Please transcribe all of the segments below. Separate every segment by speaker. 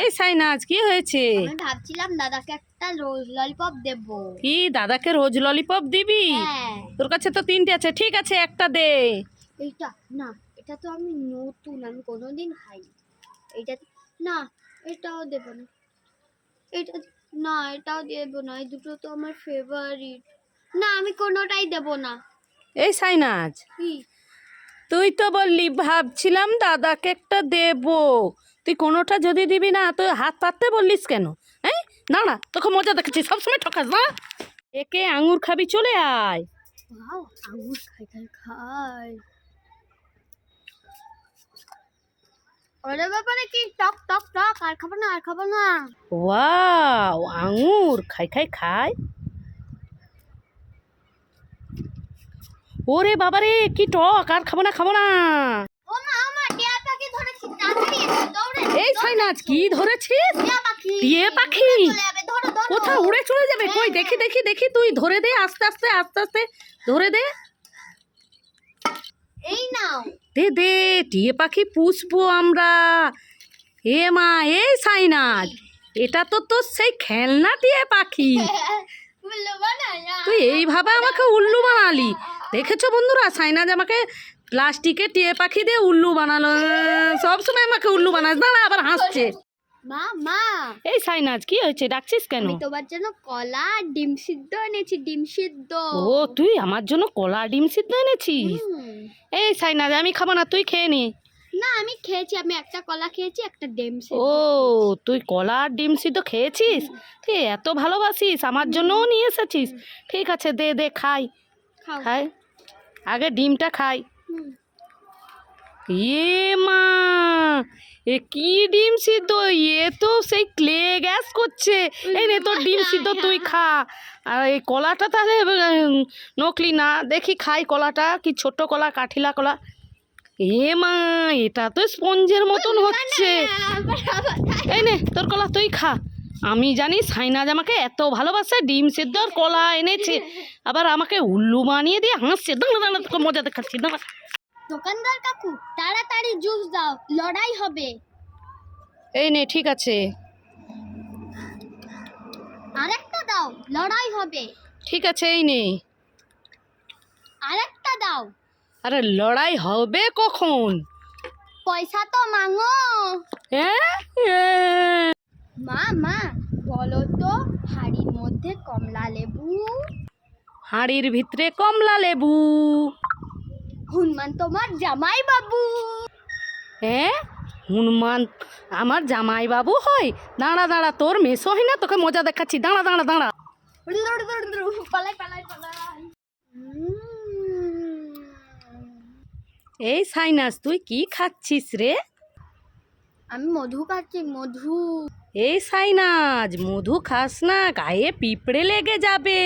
Speaker 1: এই সাইনাজ কি হয়েছে?
Speaker 2: আমি ভাবছিলাম দাদাকে একটা রোজ ললিপপ দেব।
Speaker 1: কি দাদাকে রোজ ললিপপ দিবি?
Speaker 2: হ্যাঁ।
Speaker 1: তোর কাছে তো তিনটে আছে ঠিক আছে একটা দে।
Speaker 2: এইটা না এটা তো আমি নতুন আমি কোনোদিন খাইনি। এইটা না এটাও দেব না। এটা না এটাও দেব না এই দুটো তো আমার ফেভারিট না আমি কোনোটাই দেব না।
Speaker 1: এই সাইনাজ তুই তো বললি ভাবছিলাম দাদাকে একটা দেব। তুই কোনোটা যদি দিবি না তুই হাত পাততে বললিস কেন? হ্যাঁ না না তোকে মজা দেখাচ্ছি সবসময় ঠকাস না একে আঙুর খাবি চলে আয়।
Speaker 2: আঙুর খাই খাই খাই। ওরে ব্যাপারে কি টক টক টক আর খাব না আর খাব না।
Speaker 1: ওয়াও আঙুর খাই খাই খাই। ওরে বাবারে কি টক আর খাব না খাব না
Speaker 2: ও মা আমার টিয়া পাখি ধরেছি তাড়াতাড়ি এসো,
Speaker 1: এই সাইনাজ কি ধরেছিস?
Speaker 2: টিয়া পাখি?
Speaker 1: পাখি?
Speaker 2: উড়ে চলে যাবে,
Speaker 1: যাবে কই
Speaker 2: হ্যাঁ,
Speaker 1: দেখি দেখি দেখি তুই ধরে দে আস্তে আস্তে আস্তে আস্তে ধরে দে।
Speaker 2: এই নাও।
Speaker 1: দে দে টিয়ে পাখি পুষবো আমরা। এ মা এই সাইনাজ এটা তো তোর সেই খেলনা টিয়ে পাখি। তুই এইভাবে আমাকে উল্লু বানালি। দেখেছ বন্ধুরা সাইনাজ আমাকে প্লাস্টিকের টিয়ে পাখি দিয়ে উল্লু বানালো। সব সময় আমাকে উল্লু বানাস। না আবার হাসছে।
Speaker 2: মা মা।
Speaker 1: এই সাইনাজ কি হয়েছে? ডাকছিস কেন?
Speaker 2: আমি তোমার জন্য কলা আর ডিম সিদ্ধ এনেছি ডিম সিদ্ধ।
Speaker 1: ও তুই আমার জন্য কলা ডিম সিদ্ধ এনেছিস? এই সাইনাজ আমি খাব না তুই খেয়ে নি।
Speaker 2: না আমি খেয়েছি আমি একটা কলা খেয়েছি একটা ডিম সিদ্ধ।
Speaker 1: ও তুই কলা আর ডিম সিদ্ধ খেয়েছিস? তুই এত ভালোবাসিস আমার জন্যও নিয়ে এসেছিস। ঠিক আছে দে দে খাই। খাই। আগে ডিমটা খাই। এ মা এ কি ডিম সিদ্ধ? এ তো সেই ক্লে গ্যাস করছে। এই নে তোর ডিম সিদ্ধ তুই খা। আর এই কলাটা তাহলে নকলি না দেখি খাই কলাটা কি ছোট কলা কাঠিলা কলা। এ মা এটা তো স্পঞ্জের মতন হচ্ছে। এই নে তোর কলা তুই খা। আমি জানি সাইনাজ আমাকে এত ভালোবাসে ডিম সেদ্ধ আর কলা এনেছে। আবার আমাকে উল্লু বানিয়ে দিয়ে হাসছে দাঁড়া দাঁড়া তোকে মজা দেখাচ্ছি দাঁড়া।
Speaker 2: দোকানদার কাকু তাড়াতাড়ি জুস দাও লড়াই হবে।
Speaker 1: এই নে ঠিক আছে।
Speaker 2: আরেকটা দাও লড়াই হবে।
Speaker 1: ঠিক আছে এই নে।
Speaker 2: আরেকটা দাও।
Speaker 1: আরে লড়াই হবে কখন?
Speaker 2: পয়সা তো মাঙো।
Speaker 1: হ্যাঁ? হ্যাঁ।
Speaker 2: মা মা বলো তো হাড়ির মধ্যে কমলা লেবু?
Speaker 1: হাঁড়ির ভিতরে কমলা লেবু।
Speaker 2: হনুমান তোমার জামাই বাবু
Speaker 1: হ্যাঁ হনুমান আমার জামাই বাবু হয়। দাঁড়া দাঁড়া তোর মেসো হয় না তোকে মজা দেখাচ্ছি। দাঁড়া দাঁড়া দাঁড়া।
Speaker 2: পালাই পালাই পালাই।
Speaker 1: এই সাইনাস তুই কি খাচ্ছিস রে?
Speaker 2: আমি মধু খাচ্ছি মধু।
Speaker 1: এই সাইনাজ মধু খাস না গায়ে পিঁপড়ে লেগে যাবে।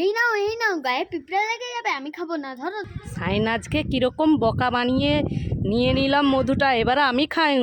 Speaker 2: এই নাও এই নাও গায়ে পিঁপড়ে লেগে যাবে আমি খাব না ধরো।
Speaker 1: সাইনাজকে কীরকম বকা বানিয়ে নিয়ে নিলাম মধুটা এবার আমি খাই।